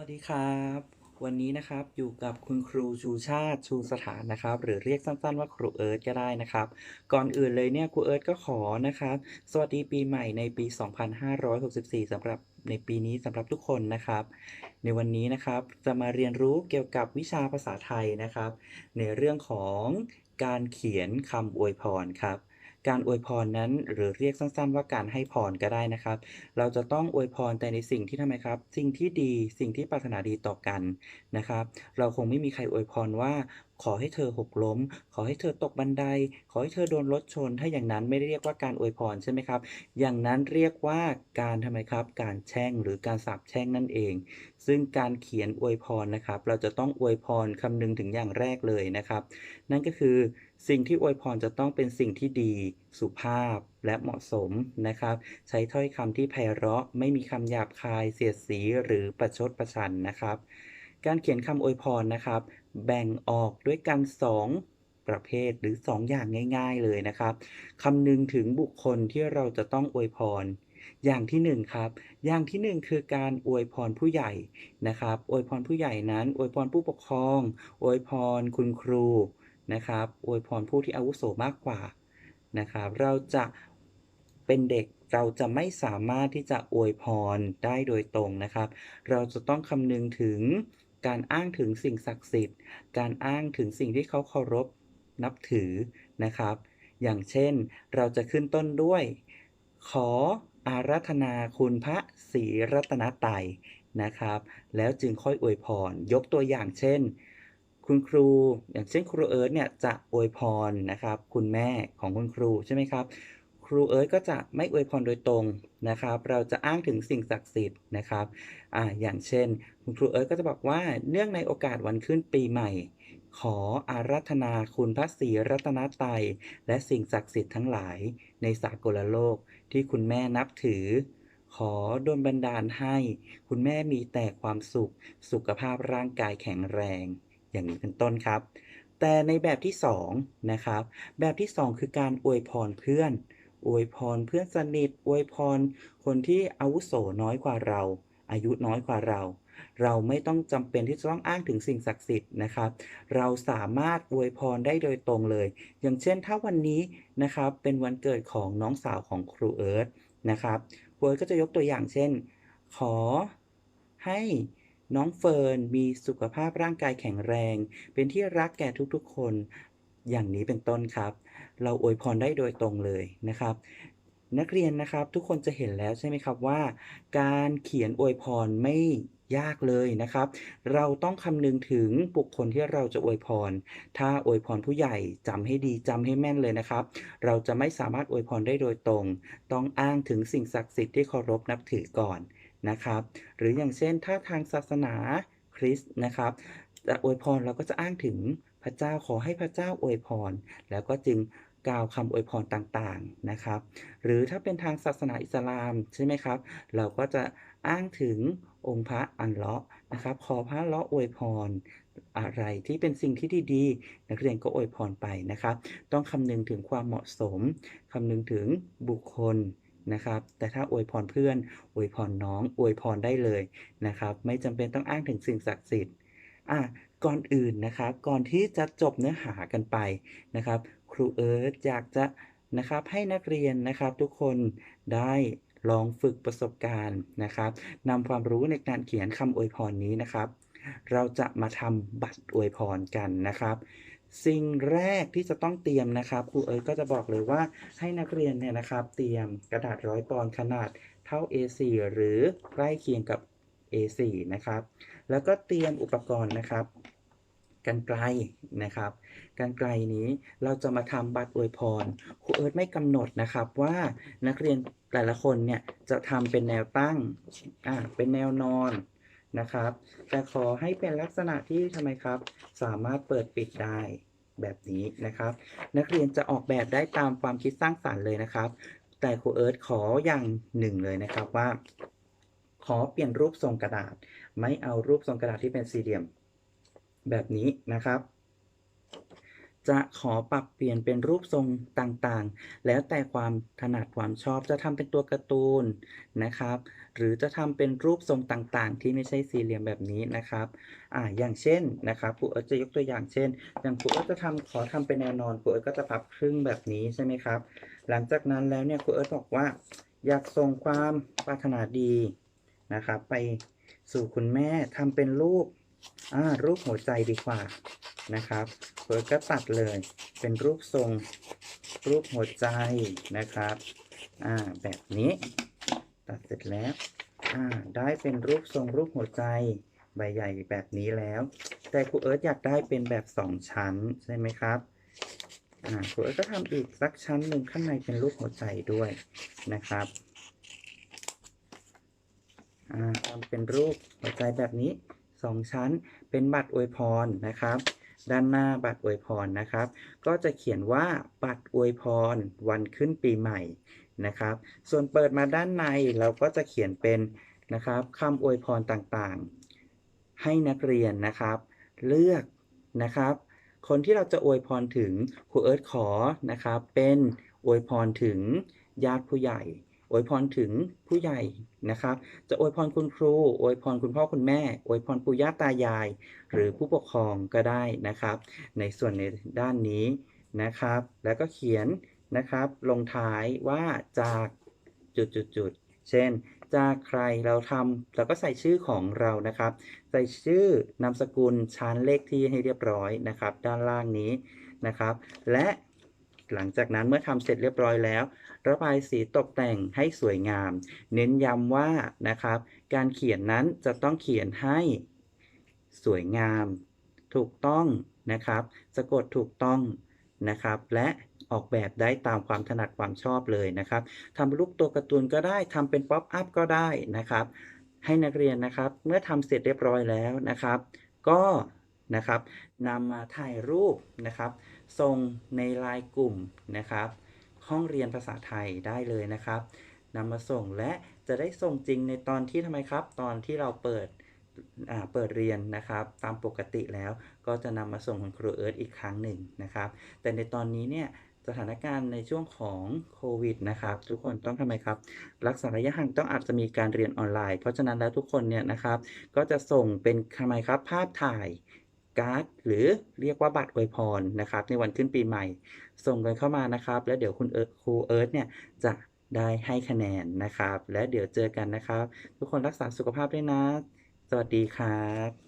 วัสดีครับ วันนี้นะครับอยู่กับคุณครูชูชาติชูสถานนะครับ หรือเรียกสั้นๆว่าครูเอิร์ธก็ได้นะครับ ก่อนอื่นเลยเนี่ยครูเอิร์ธก็ขอนะครับ สวัสดีปีใหม่ในปี 2564สำหรับในปีนี้สำหรับทุกคนนะครับ ในวันนี้นะครับจะมาเรียนรู้เกี่ยวกับวิชาภาษาไทยนะครับ ในเรื่องของการเขียนคำอวยพรครับ การอวยพรนั้น หรือเรียกสั้นๆ ว่าการให้พรก็ได้นะครับ เราจะต้องอวยพรแต่ในสิ่งที่ทำไมครับ สิ่งที่ดีสิ่งที่ปรารถนาดีต่อกันนะครับ เราคงไม่มีใครอวยพรว่าขอให้เธอหกล้ม ขอให้เธอตกบันได ขอให้เธอโดนรถชน ถ้าอย่างนั้นไม่ได้เรียกว่าการอวยพรใช่ไหมครับ อย่างนั้นเรียกว่าการทำไมครับ การแช่งหรือการสาปแช่งนั่นเอง ซึ่งการเขียนอวยพรนะครับ เราจะต้องอวยพรคำนึงถึงอย่างแรกเลยนะครับ นั่นก็คือสิ่งที่อวยพรจะต้องเป็นสิ่งที่ดี สุภาพและเหมาะสมนะครับ ใช้ถ้อยคำที่ไพเราะไม่มีคำหยาบคายเสียดสีหรือประชดประชันนะครับ การเขียนคำอวยพรนะครับ แบ่งออกด้วยกัน 2 ประเภทหรือ 2 อย่างง่าย ๆเลยนะครับคำนึงถึงบุคคลที่เราจะต้องอวยพร อย่างที่1ครับ อย่างที่1คือการอวยพรผู้ใหญ่นะครับอวยพรผู้ใหญ่นั้นอวยพรผู้ปกครองอวยพรคุณครูนะครับอวยพรผู้ที่อาวุโสมากกว่านะครับ เราจะเป็นเด็กเราจะไม่สามารถที่จะอวยพรได้โดยตรงนะครับ เราจะต้องคำนึงถึง การอ้างถึงสิ่งศักดิ์สิทธิ์ การอ้างถึงสิ่งที่เขาเคารพนับถือนะครับ อย่างเช่นเราจะขึ้นต้นด้วย ขออาราธนาคุณพระศรีรัตนตยนะครับ แล้วจึงค่อยอวยพร ยกตัวอย่างเช่น คุณครู อย่างเช่นครูเอิร์ธเนี่ยจะอวยพรนะครับ คุณแม่ของคุณครูใช่ไหมครับ ครูเอิร์ธก็จะไม่อวยพรโดยตรงนะครับ เราจะอ้างถึงสิ่งศักดิ์สิทธิ์นะครับออย่างเช่น คุณครูเอิร์ธก็จะบอกว่าเนื่องในโอกาสวันขึ้นปีใหม่ ขออาราธนาคุณพระศรีรัตนตรัยและสิ่งศักดิ์สิทธิ์ทั้งหลายในสากลโลกที่คุณแม่นับถือ ขอดลบันดาลให้ คุณแม่มีแต่ความสุข สุขภาพร่างกายแข็งแรง อย่างนี้เป็นต้นครับแต่ในแบบที่2นะครับ แบบที่ 2 คือการอวยพรเพื่อน อวยพรเพื่อนสนิท อวยพร คนที่อาวุโสน้อยกว่าเรา อายุน้อยกว่าเรา เราไม่ต้องจำเป็นที่จะต้องอ้างถึงสิ่งศักดิ์สิทธิ์นะครับ เราสามารถอวยพรได้โดยตรงเลย อย่างเช่นถ้าวันนี้นะครับเป็นวันเกิดของน้องสาวของครูเอิร์ธนะครับครูเอิร์ธก็จะยกตัวอย่างเช่น ขอให้น้องเฟิร์นมีสุขภาพร่างกายแข็งแรง เป็นที่รักแก่ทุกๆคน อย่างนี้เป็นต้นครับ เราอวยพรได้โดยตรงเลยนะครับ นักเรียนนะครับทุกคนจะเห็นแล้วใช่ไหมครับว่า การเขียนอวยพรไม่ยากเลยนะครับ เราต้องคำนึงถึงบุคคลที่เราจะอวยพร ถ้าอวยพรผู้ใหญ่จำให้ดีจำให้แม่นเลยนะครับ เราจะไม่สามารถอวยพรได้โดยตรง ต้องอ้างถึงสิ่งศักดิ์สิทธิ์ที่เคารพนับถือก่อนนะครับ หรืออย่างเช่นถ้าทางศาสนาคริสต์นะครับจะอวยพรเราก็จะอ้างถึง พระเจ้าขอให้พระเจ้าอวยพร แล้วก็จึงกล่าวคำอวยพรต่างๆนะครับ หรือถ้าเป็นทางศาสนาอิสลามใช่ไหมครับ เราก็จะอ้างถึงองค์พระอัลเลาะนะครับ ขอพระเลาะอวยพรอะไรที่เป็นสิ่งที่ดีๆนักเรียนก็อวยพรไปนะครับ ต้องคำนึงถึงความเหมาะสมคำนึงถึงบุคคลนะครับ แต่ถ้าอวยพรเพื่อนอวยพรน้องอวยพรได้เลยนะครับ ไม่จำเป็นต้องอ้างถึงสิ่งศักดิ์สิทธิ์อะ ก่อนอื่นนะครับ ก่อนที่จะจบเนื้อหากันไปนะครับ ครูเอิร์ธอยากจะนะครับให้นักเรียนนะครับทุกคนได้ลองฝึกประสบการณ์นะครับนำความรู้ในการเขียนคำอวยพรนี้นะครับ เราจะมาทำบัตรอวยพรกันนะครับ สิ่งแรกที่จะต้องเตรียมนะครับครูเอิร์ธก็จะบอกเลยว่าให้นักเรียนเนี่ยนะครับ เตรียมกระดาษร้อยปอนด์ขนาดเท่า A4 หรือใกล้เคียงกับ A4 นะครับ แล้วก็เตรียมอุปกรณ์นะครับ กันไกลนะครับ กันไกลนี้เราจะมาทำบัตรอวยพรครูเอิร์ธไม่กำหนดนะครับว่านักเรียนแต่ละคนเนี่ยจะทำเป็นแนวตั้งอ่าเป็นแนวนอนนะครับ แต่ขอให้เป็นลักษณะที่ทำไมครับ สามารถเปิดปิดได้แบบนี้นะครับ นักเรียนจะออกแบบได้ตามความคิดสร้างสรรค์เลยนะครับ แต่ครูเอิร์ธขออย่างหนึ่งเลยนะครับว่า ขอเปลี่ยนรูปทรงกระดาษ ไม่เอารูปทรงกระดาษที่เป็นสี่เหลี่ยม แบบนี้นะครับ จะขอปรับเปลี่ยนเป็นรูปทรงต่างๆ แล้วแต่ความถนัดความชอบจะทำเป็นตัวการ์ตูนนะครับ หรือจะทำเป็นรูปทรงต่างๆ ที่ไม่ใช่สี่เหลี่ยมแบบนี้นะครับอ่าอย่างเช่นนะครับครูเอิร์ธจะยกตัวอย่างเช่น อย่างครูเอิร์ธจะทำขอทำเป็นแนวนอนครูเอิร์ธก็จะพับครึ่งแบบนี้ใช่ไหมครับ หลังจากนั้นแล้วเนี่ยครูเอิร์ธบอกว่า อยากส่งความปรารถนาดีนะครับ ไปสู่คุณแม่ทำเป็นรูป อ่ารูปหัวใจดีกว่านะครับครูเอิร์ก็ตัดเลย เป็นรูปทรงรูปหัวใจนะครับอ่าแบบนี้ ตัดเสร็จแล้วอ่าได้เป็นรูปทรงรูปหัวใจใบใหญ่แบบนี้แล้ว แต่ครูเอิร์ธอยากได้เป็นแบบสองชั้นใช่ไหมครับอ่าครูเอิร์ธก็ทำอีกสักชั้นหนึ่งข้างในเป็นรูปหัวใจด้วยนะครับอ่าทำเป็นรูปหัวใจแบบนี้ สองชั้น เป็นบัตรอวยพรนะครับ ด้านหน้าบัตรอวยพรนะครับ ก็จะเขียนว่าบัตรอวยพรวันขึ้นปีใหม่นะครับ ส่วนเปิดมาด้านในเราก็จะเขียนเป็นนะครับคำอวยพรต่างๆ ให้นักเรียนนะครับ เลือกนะครับ คนที่เราจะอวยพรถึงครูเอิร์ธขอนะครับ เป็นอวยพรถึงญาติผู้ใหญ่ อวยพรถึงผู้ใหญ่นะครับ จะอวยพรคุณครูอวยพรคุณพ่อคุณแม่อวยพรปู่ย่าตายาย หรือผู้ปกครองก็ได้นะครับ ในส่วนในด้านนี้นะครับ แล้วก็เขียนนะครับ ลงท้ายว่าจากจุดๆๆเช่น จากใครเราทำเราก็ใส่ชื่อของเรานะครับ ใส่ชื่อนามสกุลชั้นเลขที่ให้เรียบร้อยนะครับ ด้านล่างนี้นะครับ และ หลังจากนั้นเมื่อทำเสร็จเรียบร้อยแล้ว ระบายสีตกแต่งให้สวยงาม เน้นย้ำว่านะครับ การเขียนนั้นจะต้องเขียนให้สวยงาม ถูกต้องนะครับ สะกดถูกต้องนะครับ และออกแบบได้ตามความถนัดความชอบเลยนะครับทำรูปตัวการ์ตูนก็ได้ทำเป็นป๊อปอัพก็ได้นะครับ ให้นักเรียนนะครับ เมื่อทำเสร็จเรียบร้อยแล้วนะครับ ก็ นะครับนำมาถ่ายรูปนะครับ ส่งในไลน์กลุ่มนะครับ ห้องเรียนภาษาไทยได้เลยนะครับนำมาส่งและจะได้ส่งจริงในตอนที่ทำไมครับ ตอนที่เราเปิดเปิดเรียนนะครับ ตามปกติแล้วก็จะนำมาส่งคุณครูเอิร์ธอีกครั้งหนึ่งนะครับ แต่ในตอนนี้เนี่ยสถานการณ์ในช่วงของโควิดนะครับ ทุกคนต้องทำไมครับ รักษาระยะห่างต้องอาจจะมีการเรียนออนไลน์ เพราะฉะนั้นแล้วทุกคนเนี่ยนะครับ ก็จะส่งเป็นทำไมครับภาพถ่าย การ์ดหรือเรียกว่าบัตรอวยพรนะครับ ในวันขึ้นปีใหม่ ส่งกันเข้ามานะครับ แล้วเดี๋ยวคุณเอิร์ครูเอิร์ธเนี่ยจะได้ให้คะแนนนะครับ และเดี๋ยวเจอกันนะครับ ทุกคนรักษาสุขภาพด้วยนะ สวัสดีครับ